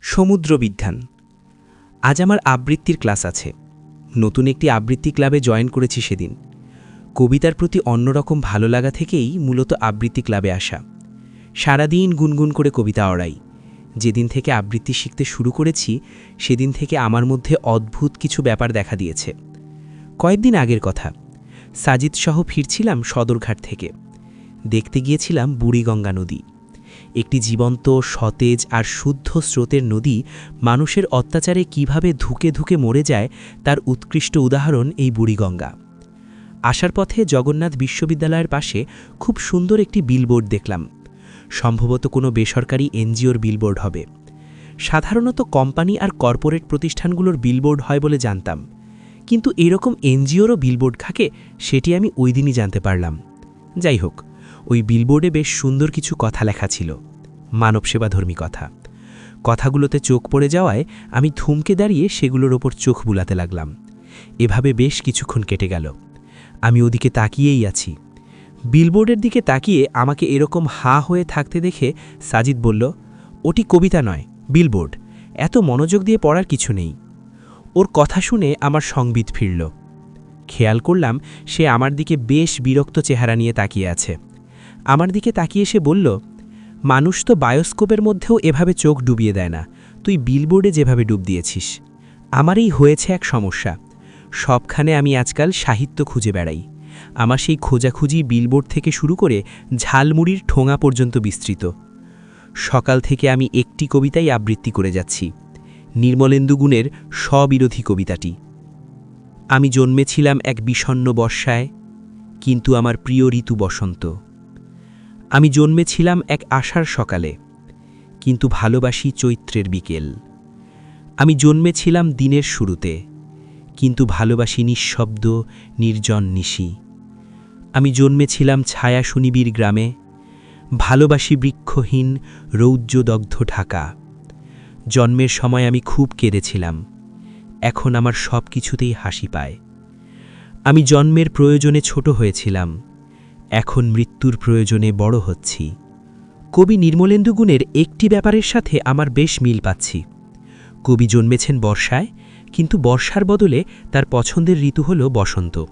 সমুদ্র বিজ্ঞান আজ আমার আবৃত্তির ক্লাস আছে। নতুন একটি আবৃত্তি ক্লাবে জয়েন করেছি সেদিন। কবিতার প্রতি অন্যরকম ভালো লাগা থেকেই মূলত আবৃত্তি ক্লাবে আসা। সারাদিন গুনগুন করে কবিতা অড়াই। যেদিন থেকে আবৃত্তি শিখতে শুরু করেছি, সেদিন থেকে আমার মধ্যে অদ্ভুত কিছু ব্যাপার দেখা দিয়েছে। কয়েকদিন আগের কথা। সাজিদ সহ ফিরছিলাম সদরঘাট থেকে। দেখতে গিয়েছিলাম বুড়িগঙ্গা নদী। একটি জীবন্ত, সতেজ আর শুদ্ধ স্রোতের নদী মানুষের অত্যাচারে কীভাবে ধুকে ধুকে মরে যায় তার উৎকৃষ্ট উদাহরণ এই বুড়িগঙ্গা। আসার পথে জগন্নাথ বিশ্ববিদ্যালয়ের পাশে খুব সুন্দর একটি বিলবোর্ড দেখলাম। সম্ভবত কোনো বেসরকারি এনজিওর বিলবোর্ড হবে। সাধারণত কোম্পানি আর কর্পোরেট প্রতিষ্ঠানগুলোর বিলবোর্ড হয় বলে জানতাম। কিন্তু এরকম এনজিওরও বিলবোর্ড থাকে, সেটি আমি ওই দিনই জানতে পারলাম। যাই হোক ওই বিলবোর্ডে বেশ সুন্দর কিছু কথা লেখা ছিল। মানবসেবাধর্মী কথা। কথাগুলোতে চোখ পড়ে যাওয়ায় আমি থুমকে দাঁড়িয়ে সেগুলোর ওপর চোখ বুলাতে লাগলাম। এভাবে বেশ কিছুক্ষণ কেটে গেল। আমি ওদিকে তাকিয়েই আছি। বিলবোর্ডের দিকে তাকিয়ে আমাকে এরকম হা হয়ে থাকতে দেখে সাজিদ বলল, ওটি কবিতা নয় বিলবোর্ড এত মনোযোগ দিয়ে পড়ার কিছু নেই। ওর কথা শুনে আমার সংবিত ফিরল। খেয়াল করলাম সে আমার দিকে বেশ বিরক্ত চেহারা নিয়ে তাকিয়ে আছে। আমার দিকে তাকিয়ে সে বলল, মানুষ তো বায়োস্কোপের মধ্যেও এভাবে চোখ ডুবিয়ে দেয় না। তুই বিলবোর্ডে যেভাবে ডুব দিয়েছিস। আমারই হয়েছে এক সমস্যা। সবখানে আমি আজকাল সাহিত্য খুঁজে বেড়াই। আমার সেই খোঁজাখুঁজি বিলবোর্ড থেকে শুরু করে ঝালমুড়ির ঠোঙা পর্যন্ত বিস্তৃত। সকাল থেকে আমি একটি কবিতাই আবৃত্তি করে যাচ্ছি। নির্মলেন্দু গুণের স্ববিরোধী কবিতাটি। আমি জন্মেছিলাম এক বিষণ্ন বর্ষায়, কিন্তু আমার প্রিয় ঋতু বসন্ত। আমি জন্মেছিলাম এক আশার সকালে, কিন্তু ভালোবাসি চৈত্রের বিকেল। আমি জন্মেছিলাম দিনের শুরুতে, কিন্তু ভালোবাসি নিঃশব্দ, নির্জন নিশি। আমি জন্মেছিলাম ছায়া সুনিবির গ্রামে, ভালোবাসি বৃক্ষহীন, রৌদ্রদগ্ধ ঢাকা। জন্মের সময় আমি খুব কেঁদেছিলাম, এখন আমার সব কিছুতেই হাসি পায়। আমি জন্মের প্রয়োজনে ছোট হয়েছিলাম এখন মৃত্যুর প্রয়োজনে বড় হচ্ছি। কবি নির্মলেন্দু গুণের একটি ব্যাপারের সাথে আমার বেশ মিল পাচ্ছি। কবি জন্মেছেন বর্ষায়, কিন্তু বর্ষার বদলে তার পছন্দের ঋতু হল বসন্ত।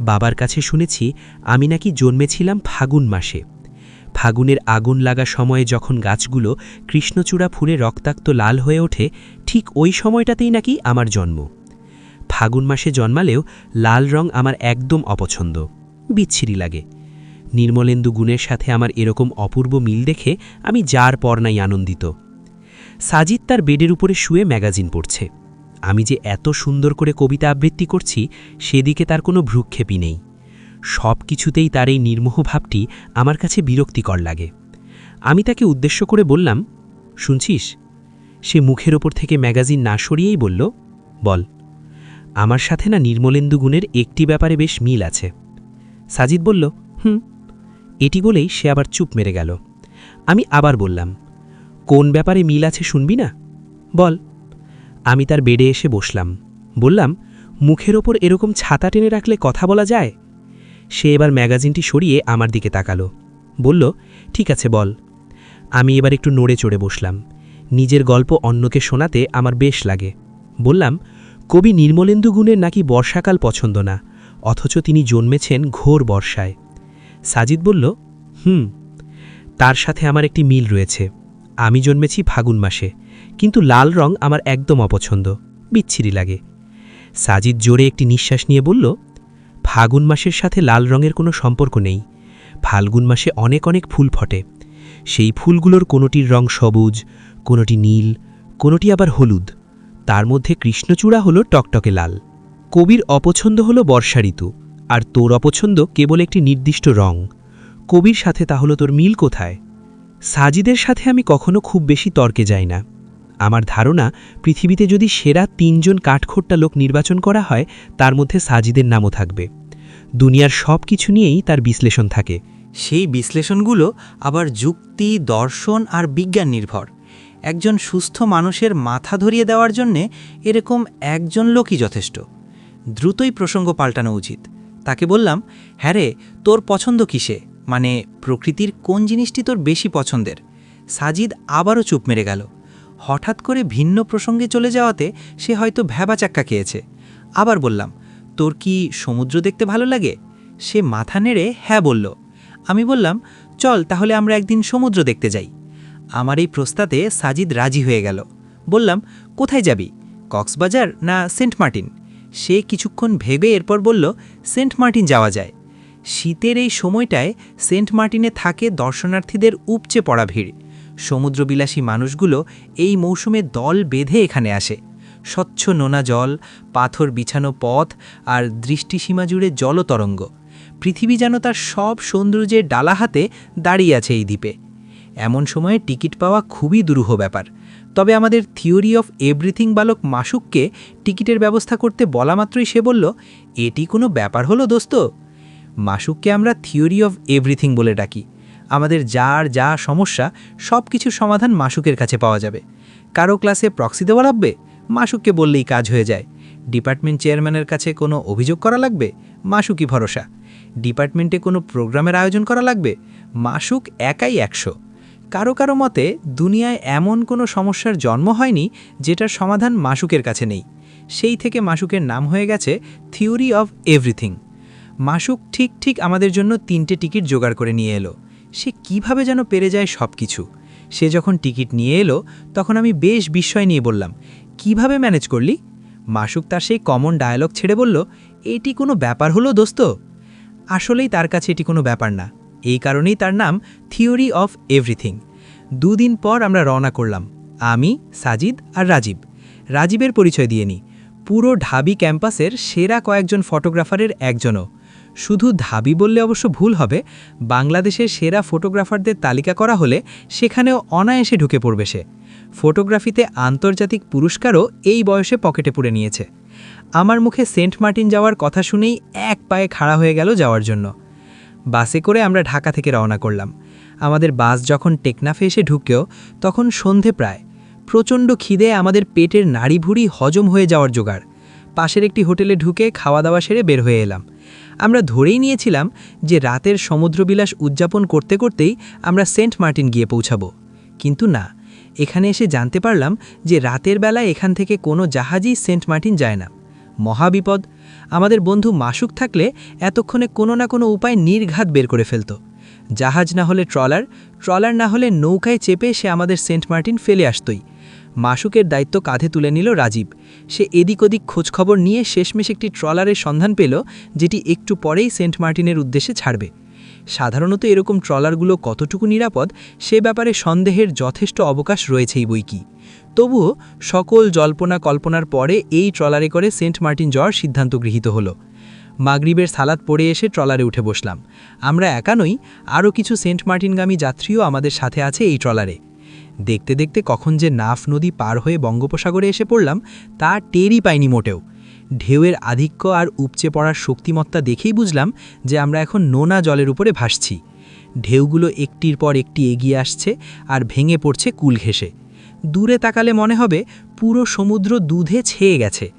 বাবার কাছে শুনেছি, আমি নাকি জন্মেছিলাম ফাগুন মাসে। ফাগুনের আগুন লাগা সময়ে যখন গাছগুলো কৃষ্ণচূড়া ফুলে রক্তাক্ত লাল হয়ে ওঠে, ঠিক ওই সময়টাতেই নাকি আমার জন্ম। ফাগুন মাসে জন্মালেও লাল রং আমার একদম অপছন্দ। বিচ্ছিরি লাগে। নির্মলেন্দু গুণের সাথে আমার এরকম অপূর্ব মিল দেখে আমি যার পর নাই আনন্দিত। সাজিদ তার বেডের উপরে শুয়ে ম্যাগাজিন পড়ছে। আমি যে এত সুন্দর করে কবিতা আবৃত্তি করছি, সেদিকে তার কোনো ভ্রুক্ষেপই নেই। সব কিছুতেই তার এই নির্মোহ ভাবটি আমার কাছে বিরক্তিকর লাগে। আমি তাকে উদ্দেশ্য করে বললাম, শুনছিস? সে মুখের ওপর থেকে ম্যাগাজিন না সরিয়েই বলল, বল। আমার সাথে না নির্মলেন্দু গুণের একটি ব্যাপারে বেশ মিল আছে। সাজিদ বলল, হুম। এটি বলেই সে আবার চুপ মেরে গেল। আমি আবার বললাম, কোন ব্যাপারে মিল আছে শুনবি না? বল। আমি তার বেডে এসে বসলাম। বললাম, মুখের ওপর এরকম ছাতা টেনে রাখলে কথা বলা যায়? সে এবার ম্যাগাজিনটি সরিয়ে আমার দিকে তাকালো। বলল, ঠিক আছে, বল। আমি এবার একটু নড়ে চড়ে বসলাম। নিজের গল্প অন্যকে শোনাতে আমার বেশ লাগে। বললাম, কবি নির্মলেন্দু গুণের নাকি বর্ষাকাল পছন্দ না? অথচ তিনি জন্মেছেন ঘোর বর্ষায়। সাজিদ বলল, হুম, তার সাথে আমার একটি মিল রয়েছে। আমি জন্মেছি ফাগুন মাসে, কিন্তু লাল রং আমার একদম অপছন্দ, বিচ্ছিরি লাগে। সাজিদ জোরে একটি নিঃশ্বাস নিয়ে বলল, ফাগুন মাসের সাথে লাল রঙের কোনো সম্পর্ক নেই। ফাল্গুন মাসে অনেক অনেক ফুল ফটে। সেই ফুলগুলোর কোনোটির রং সবুজ, কোনোটি নীল, কোনোটি আবার হলুদ। তার মধ্যে কৃষ্ণচূড়া হলো টকটকে লাল। কবির অপছন্দ হলো বর্ষা ঋতু, আর তোর অপছন্দ কেবল একটি নির্দিষ্ট রং। কবির সাথে তাহলে তোর মিল কোথায়? সাজিদের সাথে আমি কখনো খুব বেশি তর্কে যাই না। আমার ধারণা, পৃথিবীতে যদি সেরা তিনজন কাঠখোট্টা লোক নির্বাচন করা হয়, তার মধ্যে সাজিদের নামও থাকবে। দুনিয়ার সব কিছু নিয়েই তার বিশ্লেষণ থাকে। সেই বিশ্লেষণগুলো আবার যুক্তি, দর্শন আর বিজ্ঞান নির্ভর। একজন সুস্থ মানুষের মাথা ধরিয়ে দেওয়ার জন্যে এরকম একজন লোকই যথেষ্ট। দ্রুতই প্রসঙ্গ পাল্টানো উচিত। তাকে বললাম হ্যাঁ রে, তোর পছন্দ কিসে? মানে প্রকৃতির কোন জিনিসটি তোর বেশি পছন্দের? সাজিদ আবারও চুপ মেরে গেল। হঠাৎ করে ভিন্ন প্রসঙ্গে চলে যাওয়াতে সে হয়তো ভ্যাবা চাক্কা খেয়েছে। আবার বললাম, তোর কি সমুদ্র দেখতে ভালো লাগে? সে মাথা নেড়ে হ্যাঁ বলল। আমি বললাম, চল তাহলে আমরা একদিন সমুদ্র দেখতে যাই। আমার এই প্রস্তাবে সাজিদ রাজি হয়ে গেল। বললাম, কোথায় যাবি? কক্সবাজার না সেন্ট মার্টিন? সে কিছুক্ষণ ভেবে এরপর বলল, সেন্ট মার্টিন যাওয়া যায়। শীতের এই সময়টায় সেন্ট মার্টিনে থাকে দর্শনার্থীদের উপচে পড়া ভিড়। সমুদ্রবিলাসী মানুষগুলো এই মৌসুমে দল বেঁধে এখানে আসে। স্বচ্ছ নোনা জল, পাথর বিছানো পথ আর দৃষ্টিসীমা জুড়ে জলতরঙ্গ। পৃথিবী যেন তার সব সৌন্দর্যের ডালা হাতে দাঁড়িয়ে আছে এই দ্বীপে। এমন সময়ে টিকিট পাওয়া খুবই দুরূহ ব্যাপার। তবে আমাদের থিওরি অফ এভরিথিং বালক মাসুককে টিকিটের ব্যবস্থা করতে বলা মাত্রই সে বলল, এটি কোনো ব্যাপার হলো, দোস্ত? মাসুককে আমরা থিওরি অফ এভরিথিং বলে ডাকি। আমাদের যার যা সমস্যা সব কিছুর সমাধান মাসুকের কাছে পাওয়া যাবে। কারও ক্লাসে প্রক্সি দেওয়া লাগবে? মাসুককে বললেই কাজ হয়ে যায়। ডিপার্টমেন্ট চেয়ারম্যানের কাছে কোনো অভিযোগ করা লাগবে? মাসুকই ভরসা। ডিপার্টমেন্টে কোনো প্রোগ্রামের আয়োজন করা লাগবে? মাসুক একাই একশো। কারও কারও মতে, দুনিয়ায় এমন কোনো সমস্যার জন্ম হয়নি যেটার সমাধান মাসুকের কাছে নেই। সেই থেকে মাসুকের নাম হয়ে গেছে থিওরি অফ এভরিথিং। মাসুক ঠিক ঠিক আমাদের জন্য তিনটে টিকিট জোগাড় করে নিয়ে এলো। সে কীভাবে যেন পেরে যায় সব কিছু সে যখন টিকিট নিয়ে এলো, তখন আমি বেশ বিস্ময় নিয়ে বললাম, কীভাবে ম্যানেজ করলি? মাসুক তার সেই কমন ডায়ালগ ছেড়ে বলল, এটি কোনো ব্যাপার হলো দোস্ত? আসলেই তার কাছে এটি কোনো ব্যাপার না। এই কারণেই তার নাম থিওরি অফ এভরিথিং দুদিন পর আমরা রওনা করলাম, আমি, সাজিদ আর রাজীব। রাজীবের পরিচয় দিয়ে নিই। পুরো ঢাবি ক্যাম্পাসের সেরা কয়েকজন ফটোগ্রাফারের একজনও। শুধু ঢাবি বললে অবশ্য ভুল হবে, বাংলাদেশের সেরা ফটোগ্রাফারদের তালিকা করা হলে সেখানেও অনায়াসে ঢুকে পড়বে সে। ফটোগ্রাফিতে আন্তর্জাতিক পুরস্কারও এই বয়সে পকেটে পুড়ে নিয়েছে। আমার মুখে সেন্ট মার্টিন যাওয়ার কথা শুনেই এক পায়ে খাড়া হয়ে গেল যাওয়ার জন্য। বাসে করে আমরা ঢাকা থেকে রওনা করলাম। আমাদের বাস যখন টেকনাফে এসে ঢুকেও তখন সন্ধে প্রায়। প্রচণ্ড খিদে আমাদের পেটের নাড়ি ভুড়ি হজম হয়ে যাওয়ার জোগাড়। পাশের একটি হোটেলে ঢুকে খাওয়া দাওয়া সেরে বের হয়ে এলাম। আমরা ধরেই নিয়েছিলাম যে রাতের সমুদ্রবিলাস উদযাপন করতে করতেই আমরা সেন্ট মার্টিন গিয়ে পৌঁছাবো। কিন্তু না, এখানে এসে জানতে পারলাম যে রাতের বেলায় এখান থেকে কোনো জাহাজই সেন্ট মার্টিন যায় না। মহাবিপদ আমাদের বন্ধু মাসুক থাকলে এতক্ষণে কোনো না কোনো উপায় নির্ঘাত বের করে ফেলত। জাহাজ না হলে ট্রলার ট্রলার না হলে নৌকায় চেপে সে আমাদের সেন্ট মার্টিন ফেলে আসতই। মাসুকের দায়িত্ব কাঁধে তুলে নিল রাজীব। সে এদিক ওদিক খোঁজখবর নিয়ে শেষমেশ একটি ট্রলারের সন্ধান পেল, যেটি একটু পরেই সেন্ট মার্টিনের উদ্দেশ্যে ছাড়বে। সাধারণত এরকম ট্রলারগুলো কতটুকু নিরাপদ, সে ব্যাপারে সন্দেহের যথেষ্ট অবকাশ রয়েছেই বই কি তবুও সকল জল্পনা কল্পনার পরে এই ট্রলারে করে সেন্ট মার্টিন যাওয়ার সিদ্ধান্ত গৃহীত হলো। মাগরিবের সালাদ পড়ে এসে ট্রলারে উঠে বসলাম। আমরা একা নই, আরও কিছু সেন্ট মার্টিনগামী যাত্রীও আমাদের সাথে আছে এই ট্রলারে। দেখতে দেখতে কখন যে নাফ নদী পার হয়ে বঙ্গোপসাগরে এসে পড়লাম, তা টেরই পাইনি মোটেও। ঢেউয়ের আধিক্য আর উপচে পড়ার শক্তিমত্তা দেখেই বুঝলাম যে আমরা এখন নোনা জলের উপরে ভাসছি। ঢেউগুলো একটির পর একটি এগিয়ে আসছে আর ভেঙে পড়ছে কুল ঘেঁষে। দূরে তাকালে মনে হবে পুরো সমুদ্র দুধে ছেয়ে গেছে।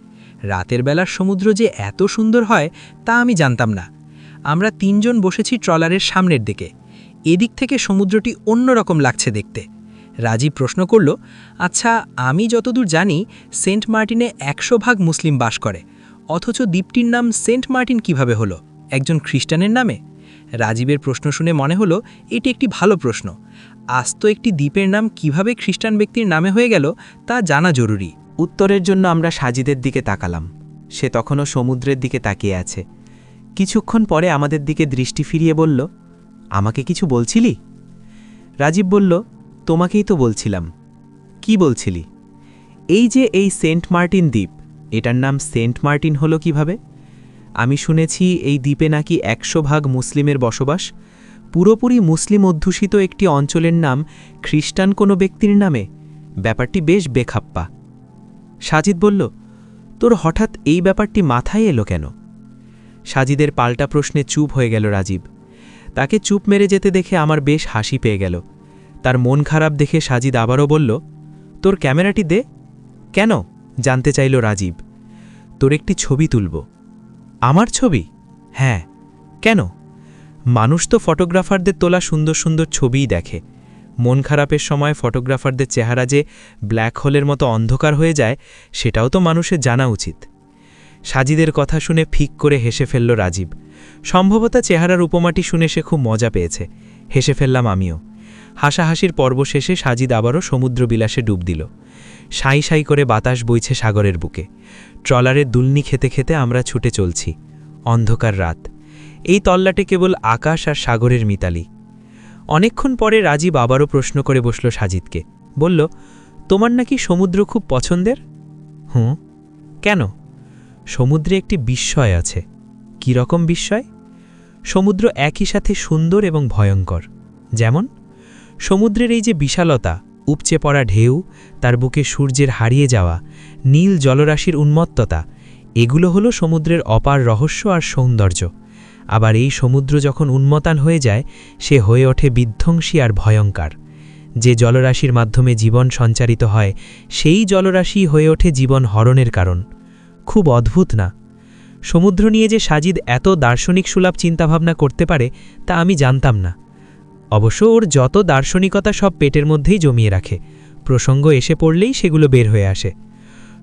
রাতের বেলার সমুদ্র যে এত সুন্দর হয় তা আমি জানতাম না। আমরা তিনজন বসেছি ট্রলারের সামনের দিকে। এদিক থেকে সমুদ্রটি অন্যরকম লাগছে দেখতে। রাজীব প্রশ্ন করল আচ্ছা আমি যতদূর জানি, সেন্ট মার্টিনে একশো ভাগ মুসলিম বাস করে। অথচ দ্বীপটির নাম সেন্ট মার্টিন কীভাবে হলো? একজন খ্রিস্টানের নামে? রাজীবের প্রশ্ন শুনে মনে হলো, এটি একটি ভালো প্রশ্ন। আস্ত একটি দ্বীপের নাম কীভাবে খ্রিস্টান ব্যক্তির নামে হয়ে গেল, তা জানা জরুরি। উত্তরের জন্য আমরা সাজিদের দিকে তাকালাম। সে তখনও সমুদ্রের দিকে তাকিয়ে আছে। কিছুক্ষণ পরে আমাদের দিকে দৃষ্টি ফিরিয়ে বলল, আমাকে কিছু বলছিলি? রাজীব বলল তোমাকেই তো বলছিলাম। কি বলছিলি? এই যে এই সেন্ট মার্টিন দ্বীপ, এটার নাম সেন্ট মার্টিন হলো কীভাবে? আমি শুনেছি এই দ্বীপে নাকি একশো ভাগ মুসলিমের বসবাস। পুরোপুরি মুসলিম অধ্যুষিত একটি অঞ্চলের নাম খ্রিস্টান কোনো ব্যক্তির নামে। ব্যাপারটি বেশ বেখাপ্পা। সাজিদ বলল, তোর হঠাৎ এই ব্যাপারটি মাথায় এলো কেন? সাজিদের পাল্টা প্রশ্নে চুপ হয়ে গেল রাজীব। তাকে চুপ মেরে যেতে দেখে আমার বেশ হাসি পেয়ে গেল। তার মন খারাপ দেখে সাজিদ আবারও বলল, তোর ক্যামেরাটি দে। কেন? জানতে চাইল রাজীব, তোর একটি ছবি তুলব। আমার ছবি? হ্যাঁ। কেন? মানুষ তো ফটোগ্রাফারদের তোলা সুন্দর সুন্দর ছবিই দেখে। মন খারাপের সময় ফটোগ্রাফারদের চেহারা যে ব্ল্যাক হোলের মতো অন্ধকার হয়ে যায়, সেটাও তো মানুষের জানা উচিত। সাজিদের কথা শুনে ফিক করে হেসে ফেলল রাজীব। সম্ভবত চেহারার উপমাটি শুনে সে খুব মজা পেয়েছে। হেসে ফেললাম আমিও। হাসাহাসির পর্ব শেষে সাজিদ আবারও সমুদ্রবিলাসে ডুব দিল। সাই সাই করে বাতাস বইছে সাগরের বুকে। ট্রলারে দুলনি খেতে খেতে আমরা ছুটে চলছি। অন্ধকার রাত। এই তল্লাটে কেবল আকাশ আর সাগরের মিতালি। অনেকক্ষণ পরে রাজীব আবারও প্রশ্ন করে বসল সাজিদকে। বলল, তোমার নাকি সমুদ্র খুব পছন্দের? হুঁ। কেন? সমুদ্রে একটি বিস্ময় আছে। কী রকম বিস্ময়? সমুদ্র একই সাথে সুন্দর এবং ভয়ঙ্কর। যেমন? সমুদ্রের এই যে বিশালতা, উপচে পড়া ঢেউ, তার বুকে সূর্যের হারিয়ে যাওয়া, নীল জলরাশির উন্মত্ততা, এগুলো হলো সমুদ্রের অপার রহস্য আর সৌন্দর্য। আবার এই সমুদ্র যখন উন্মতান হয়ে যায়, সে হয়ে ওঠে বিধ্বংসী আর ভয়ঙ্কর। যে জলরাশির মাধ্যমে জীবন সঞ্চারিত হয়, সেই জলরাশি হয়ে ওঠে জীবন হরণের কারণ। খুব অদ্ভুত না? সমুদ্র নিয়ে যে সাজিদ এত দার্শনিক সুলভ চিন্তাভাবনা করতে পারে, তা আমি জানতাম না। অবশ্য ওর যত দার্শনিকতা সব পেটের মধ্যেই জমিয়ে রাখে। প্রসঙ্গ এসে পড়লেই সেগুলো বের হয়ে আসে।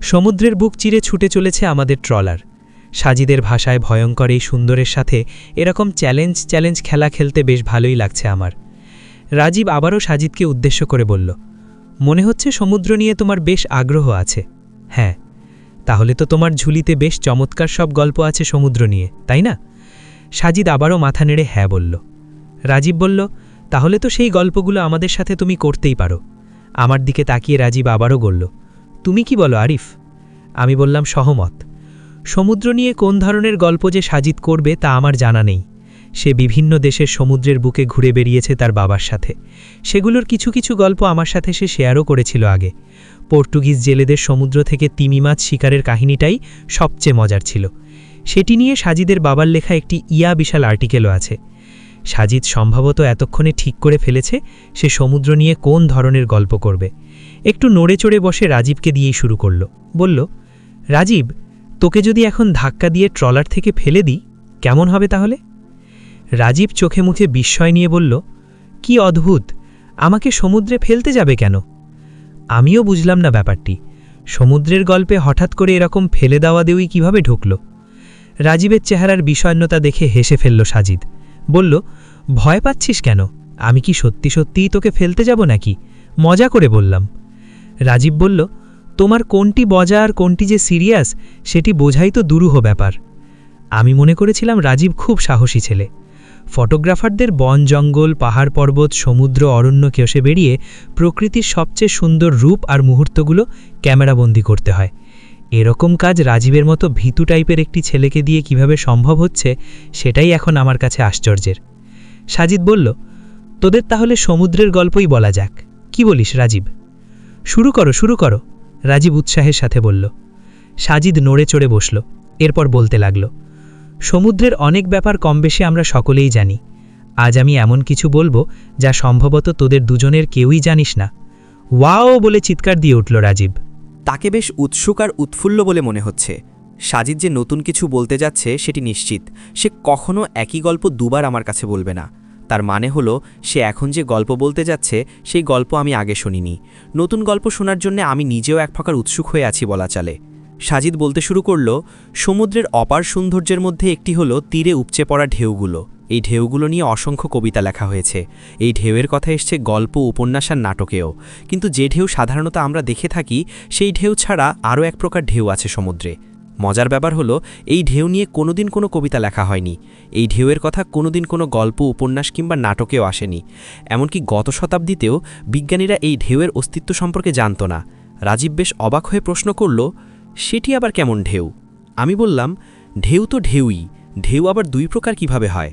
সমুদ্রের বুক চিরে ছুটে চলেছে আমাদের ট্রলার। সাজিদের ভাষায় ভয়ঙ্কর এই সুন্দরের সাথে এরকম চ্যালেঞ্জ চ্যালেঞ্জ খেলা খেলতে বেশ ভালোই লাগছে আমার। রাজীব আবারও সাজিদকে উদ্দেশ্য করে বলল, মনে হচ্ছে সমুদ্র নিয়ে তোমার বেশ আগ্রহ আছে। হ্যাঁ তাহলে তো তোমার ঝুলিতে বেশ চমৎকার সব গল্প আছে সমুদ্র নিয়ে, তাই না? সাজিদ আবারও মাথা নেড়ে হ্যাঁ বলল। রাজীব বলল তাহলে তো সেই গল্পগুলো আমাদের সাথে তুমি করতেই পারো। আমার দিকে তাকিয়ে রাজীব আবারও বলল, তুমি কি বলো, আরিফ? আমি বললাম, সহমত। সমুদ্র নিয়ে কোন ধরনের গল্প যে সাজিদ করবে তা আমার জানা নেই। সে বিভিন্ন দেশের সমুদ্রের বুকে ঘুরে বেরিয়েছে তার বাবার সাথে। সেগুলোর কিছু কিছু গল্প আমার সাথে সে শেয়ারও করেছিল আগে। পর্তুগিজ জেলেদের সমুদ্র থেকে তিমি মাছ শিকারের কাহিনীটাই সবচেয়ে মজার ছিল। সেটি নিয়ে সাজিদের বাবার লেখা একটি ইয়া বিশাল আর্টিকেলও আছে। সাজিদ সম্ভবত এতক্ষণে ঠিক করে ফেলেছে সে সমুদ্র নিয়ে কোন ধরনের গল্প করবে। একটু নড়ে চড়ে বসে রাজীবকে দিয়েই শুরু করল। বলল, রাজীব, তোকে যদি এখন ধাক্কা দিয়ে ট্রলার থেকে ফেলে দিই, কেমন হবে তাহলে? রাজীব চোখে মুখে বিস্ময় নিয়ে বলল, কি অদ্ভুত! আমাকে সমুদ্রে ফেলতে যাবে কেন? আমিও বুঝলাম না ব্যাপারটি। সমুদ্রের গল্পে হঠাৎ করে এরকম ফেলে দেওয়া দেউই কীভাবে ঢুকল? রাজীবের চেহারার বিষণ্নতা দেখে হেসে ফেলল সাজিদ। বলল, ভয় পাচ্ছিস কেন? আমি কি সত্যি সত্যিই তোকে ফেলতে যাব নাকি? মজা করে বললাম। রাজীব বলল, তোমার কোনটি বজা আর কোনটি যে সিরিয়াস, সেটি বোঝাই তো দুরূহ ব্যাপার। আমি মনে করেছিলাম রাজীব খুব সাহসী ছেলে। ফটোগ্রাফারদের বন জঙ্গল, পাহাড় পর্বত, সমুদ্র, অরণ্য কেসে বেরিয়ে প্রকৃতির সবচেয়ে সুন্দর রূপ আর মুহূর্তগুলো ক্যামেরাবন্দি করতে হয়। এরকম কাজ রাজীবের মতো ভীতু টাইপের একটি ছেলেকে দিয়ে কীভাবে সম্ভব হচ্ছে, সেটাই এখন আমার কাছে আশ্চর্যের। সাজিদ বলল, তোদের তাহলে সমুদ্রের গল্পই বলা যাক। কি বলিস রাজীব? শুরু করো শুরু করো, রাজীব উৎসাহের সাথে বলল। সাজিদ নড়ে চড়ে বসল, এরপর বলতে লাগল, সমুদ্রের অনেক ব্যাপার কম বেশি আমরা সকলেই জানি। আজ আমি এমন কিছু বলব যা সম্ভবত তোদের দুজনের কেউই জানিস না। ওয়াও বলে চিৎকার দিয়ে উঠল রাজীব। তাকে বেশ উৎসুক আর উৎফুল্ল বলে মনে হচ্ছে। সাজিদ যে নতুন কিছু বলতে যাচ্ছে সেটি নিশ্চিত। সে কখনো একই গল্প দুবার আমার কাছে বলবে না। তার মানে হলো, সে এখন যে গল্প বলতে যাচ্ছে, সেই গল্প আমি আগে শুনিনি। নতুন গল্প শোনার জন্য আমি নিজেও এক প্রকার উৎসুক হয়ে আছি বলা চলে। সাজিদ বলতে শুরু করল, সমুদ্রের অপার সৌন্দর্যের মধ্যে একটি হলো তীরে উপচে পড়া ঢেউগুলো। এই ঢেউগুলো নিয়ে অসংখ্য কবিতা লেখা হয়েছে। এই ঢেউয়ের কথা এসছে গল্প, উপন্যাস আর নাটকেও। কিন্তু যে ঢেউ সাধারণত আমরা দেখে থাকি, সেই ঢেউ ছাড়া আরও এক প্রকার ঢেউ আছে সমুদ্রে। মজার ব্যাপার হলো, এই ঢেউ নিয়ে কোনোদিন কোনো কবিতা লেখা হয়নি। এই ঢেউয়ের কথা কোনোদিন কোনো গল্প, উপন্যাস কিংবা নাটকেও আসেনি। এমনকি গত শতাব্দীতেও বিজ্ঞানীরা এই ঢেউয়ের অস্তিত্ব সম্পর্কে জানত না। রাজীব বেশ অবাক হয়ে প্রশ্ন করল, সেটি আবার কেমন ঢেউ? আমি বললাম, ঢেউ তো ঢেউই। ঢেউ আবার দুই প্রকার কীভাবে হয়?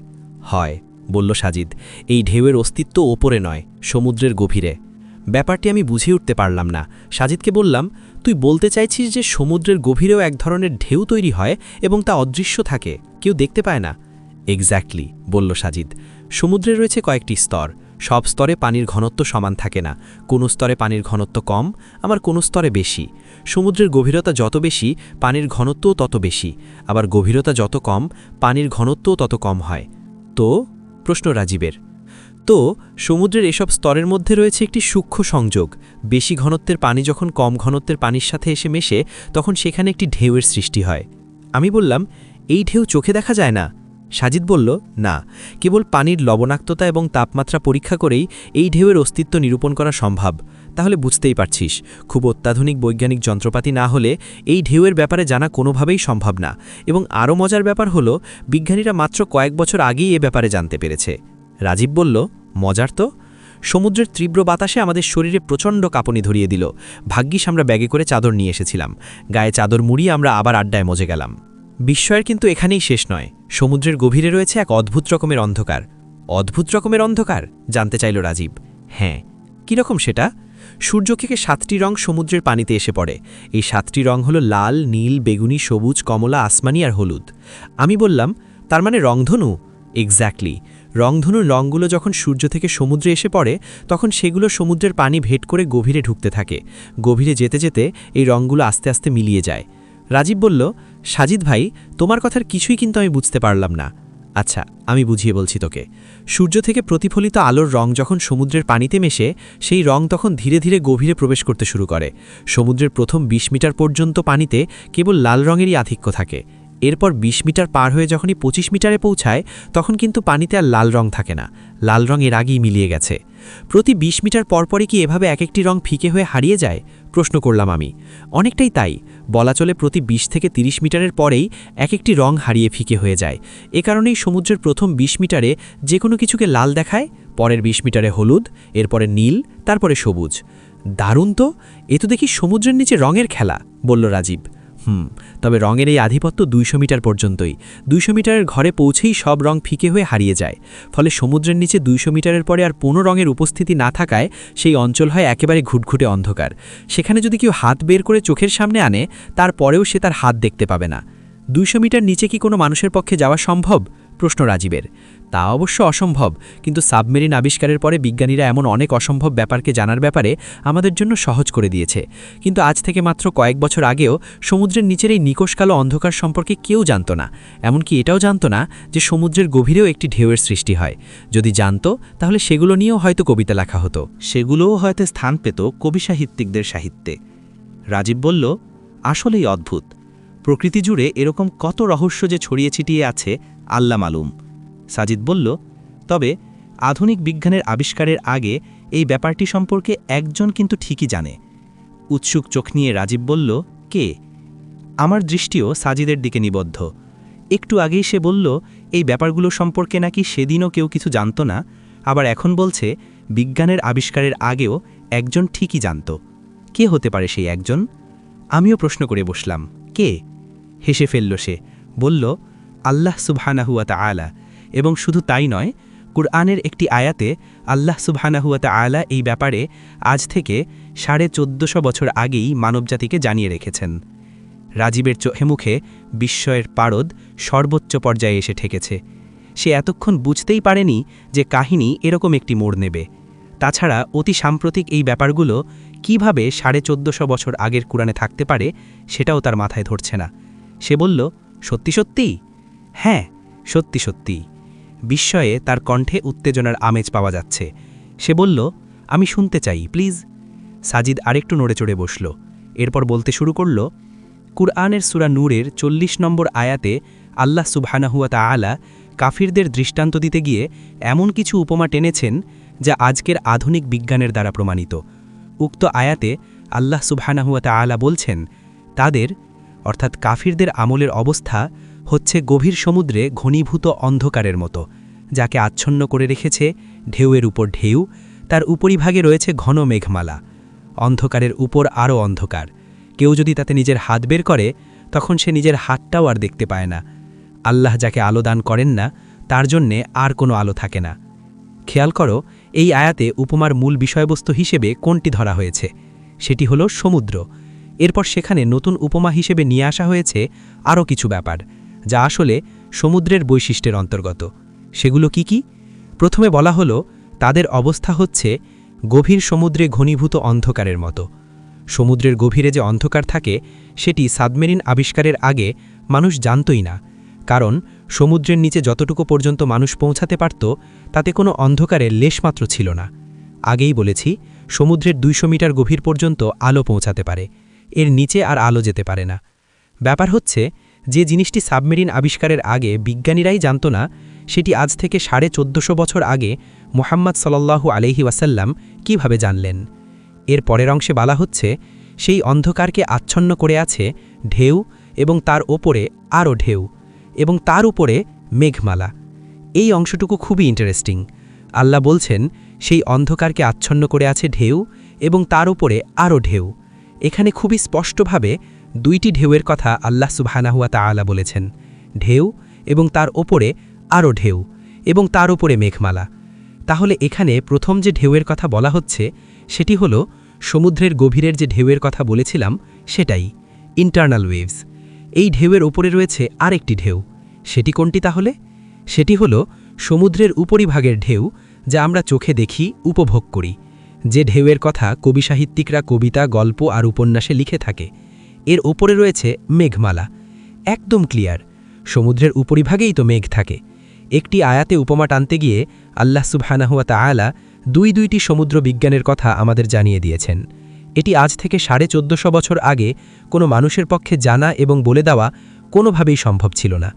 হয়, বলল সাজিদ, এই ঢেউয়ের অস্তিত্ব ওপরে নয়, সমুদ্রের গভীরে। ব্যাপারটি আমি বুঝে উঠতে পারলাম না। সাজিদকে বললাম, তুই বলতে চাইছিস যে সমুদ্রের গভীরেও এক ধরনের ঢেউ তৈরি হয় এবং তা অদৃশ্য থাকে, কেউ দেখতে পায় না? এক্স্যাক্টলি বলল সাজিদ। সমুদ্রে রয়েছে কয়েকটি স্তর। সব স্তরে পানির ঘনত্ব সমান থাকে না। কোনো স্তরে পানির ঘনত্ব কম, আবার কোনো স্তরে বেশি। সমুদ্রের গভীরতা যত বেশি, পানির ঘনত্বও তত বেশি। আবার গভীরতা যত কম, পানির ঘনত্বও তত কম হয়। তো? প্রশ্ন রাজীবের। তো, সমুদ্রের এসব স্তরের মধ্যে রয়েছে একটি সূক্ষ্ম সংযোগ। বেশি ঘনত্বের পানি যখন কম ঘনত্বের পানির সাথে এসে মেশে, তখন সেখানে একটি ঢেউয়ের সৃষ্টি হয়। আমি বললাম, এই ঢেউ চোখে দেখা যায় না? সাজিদ বলল, না। কেবল পানির লবণাক্ততা এবং তাপমাত্রা পরীক্ষা করেই এই ঢেউয়ের অস্তিত্ব নিরূপণ করা সম্ভব। তাহলে বুঝতেই পারছিস, খুব অত্যাধুনিক বৈজ্ঞানিক যন্ত্রপাতি না হলে এই ঢেউয়ের ব্যাপারে জানা কোনোভাবেই সম্ভব না। এবং আরও মজার ব্যাপার হলো, বিজ্ঞানীরা মাত্র কয়েক বছর আগেই এ ব্যাপারে জানতে পেরেছে। রাজীব বলল, মজার তো। সমুদ্রের তীব্র বাতাসে আমাদের শরীরে প্রচণ্ড কাঁপনি ধরিয়ে দিল। ভাগ্যিস আমরা ব্যাগে করে চাদর নিয়ে এসেছিলাম। গায়ে চাদর মুড়িয়ে আমরা আবার আড্ডায় মজে গেলাম। বিস্ময়ের কিন্তু এখানেই শেষ নয়। সমুদ্রের গভীরে রয়েছে এক অদ্ভুত রকমের অন্ধকার। অদ্ভুত রকমের অন্ধকার? জানতে চাইল রাজীব। হ্যাঁ। কীরকম সেটা? সূর্য থেকে সাতটি রং সমুদ্রের পানিতে এসে পড়ে। এই সাতটি রং হলো লাল, নীল, বেগুনি, সবুজ, কমলা, আসমানি আর হলুদ। আমি বললাম, তার মানে রংধনু? এক্স্যাক্টলি রংধনুর রঙগুলো যখন সূর্য থেকে সমুদ্রে এসে পড়ে, তখন সেগুলো সমুদ্রের পানি ভেট করে গভীরে ঢুকতে থাকে। গভীরে যেতে যেতে এই রঙগুলো আস্তে আস্তে মিলিয়ে যায়। রাজীব বলল, সাজিদ ভাই, তোমার কথার কিছুই কিন্তু আমি বুঝতে পারলাম না। আচ্ছা আমি বুঝিয়ে বলছি তোকে। সূর্য থেকে প্রতিফলিত আলোর রং যখন সমুদ্রের পানিতে মেশে, সেই রং তখন ধীরে ধীরে গভীরে প্রবেশ করতে শুরু করে। সমুদ্রের প্রথম ২০ মিটার পর্যন্ত পানিতে কেবল লাল রঙেরই আধিক্য থাকে। এরপর ২০ মিটার পার হয়ে যখনই ২৫ মিটারে পৌঁছায়, তখন কিন্তু পানিতে আর লাল রং থাকে না। লাল রং এর আগেই মিলিয়ে গেছে। প্রতি ২০ মিটার পরপরই কি এভাবে এক একটি রং ফিকে হয়ে হারিয়ে যায়? প্রশ্ন করলাম আমি। অনেকটাই তাই। বলা চলে প্রতি ২০ থেকে ৩০ মিটারের পরেই এক একটি রং হারিয়ে ফিকে হয়ে যায়। এ কারণেই সমুদ্রের প্রথম ২০ মিটারে যে কোনো কিছুকে লাল দেখায়, পরের ২০ মিটারে হলুদ, এরপরে নীল, তারপরে সবুজ। দারুণ তো! এ তো দেখি সমুদ্রের নিচে রঙের খেলা, বলল রাজীব। হুম, তবে রঙের এই আধিপত্য দুইশো মিটার পর্যন্তই। দুইশো মিটারের ঘরে পৌঁছেই সব রং ফিকে হয়ে হারিয়ে যায়। ফলে সমুদ্রের নিচে দুইশো মিটারের পরে আর কোনো রঙের উপস্থিতি না থাকায় সেই অঞ্চল হয় একেবারে ঘুটঘুটে অন্ধকার। সেখানে যদি কেউ হাত বের করে চোখের সামনে আনে তারপরেও সে তার হাত দেখতে পাবে না। দুইশো মিটার নিচে কি কোনো মানুষের পক্ষে যাওয়া সম্ভব? প্রশ্ন রাজীবের। তা অবশ্য অসম্ভব। কিন্তু সাবমেরিন আবিষ্কারের পরে বিজ্ঞানীরা এমন অনেক অসম্ভব ব্যাপারকে জানার ব্যাপারে আমাদের জন্য সহজ করে দিয়েছে। কিন্তু আজ থেকে মাত্র কয়েক বছর আগেও সমুদ্রের নিচের এই নিকোষকালো অন্ধকার সম্পর্কে কেউ জানত না। এমনকি এটাও জানত না যে সমুদ্রের গভীরেও একটি ঢেউয়ের সৃষ্টি হয়। যদি জানত, তাহলে সেগুলো নিয়েও হয়তো কবিতা লেখা হতো। সেগুলোও হয়তো স্থান পেত কবি সাহিত্যিকদের সাহিত্যে। রাজীব বলল, আসলেই অদ্ভুত। প্রকৃতি জুড়ে এরকম কত রহস্য যে ছড়িয়ে ছিটিয়ে আছে আল্লা মালুম। সাজিদ বলল, তবে আধুনিক বিজ্ঞানের আবিষ্কারের আগে এই ব্যাপারটি সম্পর্কে একজন কিন্তু ঠিকই জানে। উৎসুক চোখ নিয়ে রাজীব বলল, কে? আমার দৃষ্টিও সাজিদের দিকে নিবদ্ধ। একটু আগেই সে বলল, এই ব্যাপারগুলো সম্পর্কে নাকি সেদিনও কেউ কিছু জানত না। আবার এখন বলছে, বিজ্ঞানের আবিষ্কারের আগেও একজন ঠিকই জানত। কে হতে পারে সেই একজন? আমিও প্রশ্ন করে বসলাম, কে? হেসে ফেলল সে, বলল, আল্লাহ সুবহানাহুয়াতা আলা এবং শুধু তাই নয়, কুরআনের একটি আয়াতে আল্লাহ সুবহানাহুয়াতা আলা এই ব্যাপারে আজ থেকে সাড়ে চোদ্দশো বছর আগেই মানবজাতিকে জানিয়ে রেখেছেন। রাজীবের চোখে মুখে বিস্ময়ের পারদ সর্বোচ্চ পর্যায়ে এসে ঠেকেছে। সে এতক্ষণ বুঝতেই পারেনি যে কাহিনী এরকম একটি মোড় নেবে। তাছাড়া অতি সাম্প্রতিক এই ব্যাপারগুলো কীভাবে সাড়ে চোদ্দশো বছর আগের কুরআনে থাকতে পারে সেটাও তার মাথায় ধরছে না। সে বলল, সত্যি সত্যি হ্যাঁ সত্যি সত্যি বিস্ময়ে তার কণ্ঠে উত্তেজনার আমেজ পাওয়া যাচ্ছে। সে বলল, আমি শুনতে চাই, প্লিজ। সাজিদ আরেকটু নড়ে চড়ে বসল। এরপর বলতে শুরু করল, কুরআনের সুরা নূরের চল্লিশ নম্বর আয়াতে আল্লাহ সুবহানাহুয়া তাআলা কাফিরদের দৃষ্টান্ত দিতে গিয়ে এমন কিছু উপমা টেনেছেন যা আজকের আধুনিক বিজ্ঞানের দ্বারা প্রমাণিত। উক্ত আয়াতে আল্লাহ সুবহানাহুয়া তাআলা বলছেন, তাদের, অর্থাৎ কাফিরদের আমলের অবস্থা হচ্ছে গভীর সমুদ্রে ঘনীভূত অন্ধকারের মতো, যাকে আচ্ছন্ন করে রেখেছে ঢেউয়ের উপর ঢেউ, তার উপরিভাগে রয়েছে ঘন মেঘমালা। অন্ধকারের উপর আরও অন্ধকার। কেউ যদি তাতে নিজের হাত বের করে, তখন সে নিজের হাতটাও আর দেখতে পায় না। আল্লাহ যাকে আলো দান করেন না, তার জন্যে আর কোনো আলো থাকে না। খেয়াল করো, এই আয়াতে উপমার মূল বিষয়বস্তু হিসেবে কোনটি ধরা হয়েছে? সেটি হলো সমুদ্র। এরপর সেখানে নতুন উপমা হিসেবে নিয়ে আসা হয়েছে আরও কিছু ব্যাপার। যা আসলে সমুদ্রের বৈশিষ্ট্যের অন্তর্গত। সেগুলো কি কি? প্রথমে বলা হলো, তাদের অবস্থা হচ্ছে গভীর সমুদ্রে ঘনীভূত অন্ধকারের মতো। সমুদ্রের গভীরে যে অন্ধকার থাকে, সেটি সাবমেরিন আবিষ্কারের আগে মানুষ জানতই না। কারণ, সমুদ্রের নিচে যতটুকু পর্যন্ত মানুষ পৌঁছাতে পারত, তাতে কোনো অন্ধকারের লেশমাত্র ছিল না। আগেই বলেছি, সমুদ্রের দুইশো মিটার গভীর পর্যন্ত আলো পৌঁছাতে পারে। এর নিচে আর আলো যেতে পারে না। ব্যাপার হচ্ছে যে জিনিসটি সাবমেরিন আবিষ্কারের আগে বিজ্ঞানীরাই জানত না, সেটি আজ থেকে সাড়ে চোদ্দশো বছর আগে মোহাম্মদ সাল্লাল্লাহু আলহি ওয়াসাল্লাম কীভাবে জানলেন। এর পরের অংশে বলা হচ্ছে, সেই অন্ধকারকে আচ্ছন্ন করে আছে ঢেউ এবং তার ওপরে আরও ঢেউ এবং তার উপরে মেঘমালা। এই অংশটুকু খুবই ইন্টারেস্টিং আল্লাহ বলছেন, সেই অন্ধকারকে আচ্ছন্ন করে আছে ঢেউ এবং তার উপরে আরও ঢেউ। এখানে খুবই স্পষ্টভাবে দুইটি ঢেউয়ের কথা আল্লাহ সুবহানাহুয়া তাআলা বলেছেন। ঢেউ এবং তার ওপরে আরও ঢেউ এবং তার ওপরে মেঘমালা। তাহলে এখানে প্রথম যে ঢেউয়ের কথা বলা হচ্ছে, সেটি হল সমুদ্রের গভীরের যে ঢেউয়ের কথা বলেছিলাম, সেটাই ইন্টারনাল ওয়েভস এই ঢেউয়ের ওপরে রয়েছে আরেকটি ঢেউ। সেটি কোনটি তাহলে? সেটি হল সমুদ্রের উপরিভাগের ঢেউ যা আমরা চোখে দেখি, উপভোগ করি। যে ঢেউয়ের কথা কবি সাহিত্যিকরা কবিতা, গল্প আর উপন্যাসে লিখে থাকে এর ওপরে রয়েছে মেঘমালা। একদম ক্লিয়ার। সমুদ্রের উপরিভাগেই তো মেঘ থাকে। একটি আয়াতে উপমা টানতে গিয়ে আল্লাহ সুবহানাহুয়া তাআলা দুই দুইটি সমুদ্র বিজ্ঞানের কথা আমাদের জানিয়ে দিয়েছেন। এটি আজ থেকে সাড়ে চোদ্দশো বছর আগে কোনো মানুষের পক্ষে জানা এবং বলে দেওয়া কোনোভাবেই সম্ভব ছিল না।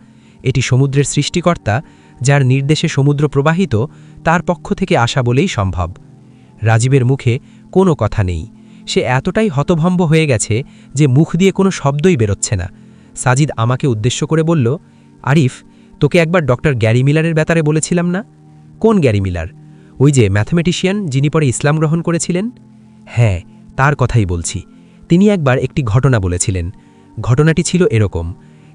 এটি সমুদ্রের সৃষ্টিকর্তা, যার নির্দেশে সমুদ্র প্রবাহিত, তার পক্ষ থেকে আসা বলেই সম্ভব। রাজীবের মুখে কোনো কথা নেই। সে এতটাই হতভম্ব হয়ে গেছে যে মুখ দিয়ে কোনো শব্দই বেরোচ্ছে না। সাজিদ আমাকে উদ্দেশ্য করে বলল, আরিফ, তোকে একবার ডক্টর গ্যারি মিলারের ব্যাপারে বলেছিলাম না? কোন গ্যারি মিলার? ওই যে ম্যাথমেটিশিয়ান যিনি পরে ইসলাম গ্রহণ করেছিলেন? হ্যাঁ তার কথাই বলছি। তিনি একবার একটি ঘটনা বলেছিলেন। ঘটনাটি ছিল এরকম।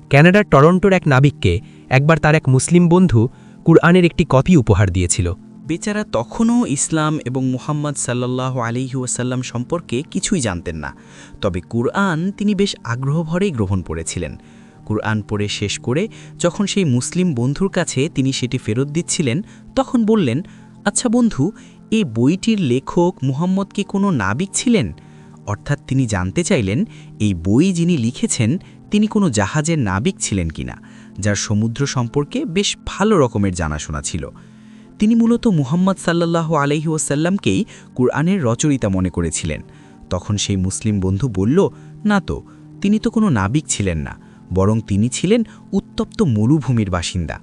ক্যানাডার টরন্টোর এক নাবিককে একবার তার এক মুসলিম বন্ধু কুরআনের একটি কপি উপহার দিয়েছিল। বেচারা তখনও ইসলাম এবং মুহাম্মদ সাল্লাহ আলিহি ওয়াসাল্লাম সম্পর্কে কিছুই জানতেন না। তবে কুরআন তিনি বেশ আগ্রহভরেই গ্রহণ করেছিলেন। কুরআন পড়ে শেষ করে যখন সেই মুসলিম বন্ধুর কাছে তিনি সেটি ফেরত দিচ্ছিলেন, তখন বললেন আচ্ছা বন্ধু এই বইটির লেখক মুহাম্মদ কি কোনো নাবিক ছিলেন? অর্থাৎ তিনি জানতে চাইলেন, এই বই যিনি লিখেছেন, তিনি কোনো জাহাজের নাবিক ছিলেন কিনা? যার সমুদ্র সম্পর্কে বেশ ভালো রকমের জানাশোনা ছিল। তিনি মূলত মুহাম্মদ সাল্লাহ আলহি ওসাল্লামকেই কুরআনের রচয়িতা মনে করেছিলেন। তখন সেই মুসলিম বন্ধু বলল, না তো, তিনি তো কোনো নাবিক ছিলেন না, বরং তিনি ছিলেন উত্তপ্ত মরুভূমির বাসিন্দা।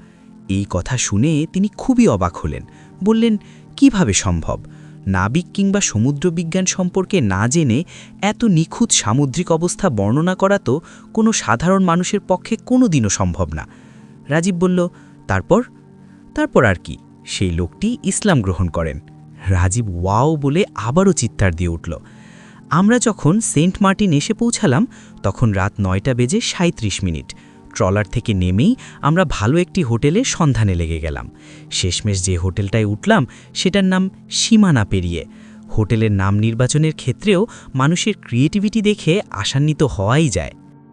এই কথা শুনে তিনি খুবই অবাক হলেন। বললেন, কীভাবে সম্ভব? নাবিক কিংবা সমুদ্রবিজ্ঞান সম্পর্কে না জেনে এত নিখুঁত সামুদ্রিক অবস্থা বর্ণনা করা তো কোনো সাধারণ মানুষের পক্ষে কোনো দিনও সম্ভব না। রাজীব বলল, তারপর? তারপর আর কি? সেই লোকটি ইসলাম গ্রহণ করেন। রাজীব ওয়াও বলে আবারও চিৎকার দিয়ে উঠল। আমরা যখন সেন্ট মার্টিন এসে পৌঁছালাম, তখন রাত নয়টা বেজে সাঁত্রিশ মিনিট। ট্রলার থেকে নেমেই আমরা ভালো একটি হোটেলে সন্ধানে লেগে গেলাম। শেষমেশ যে হোটেলটায় উঠলাম, সেটার নাম সীমানা পেরিয়ে। হোটেলের নাম নির্বাচনের ক্ষেত্রেও মানুষের ক্রিয়েটিভিটি দেখে আশান্বিত হওয়াই যায়।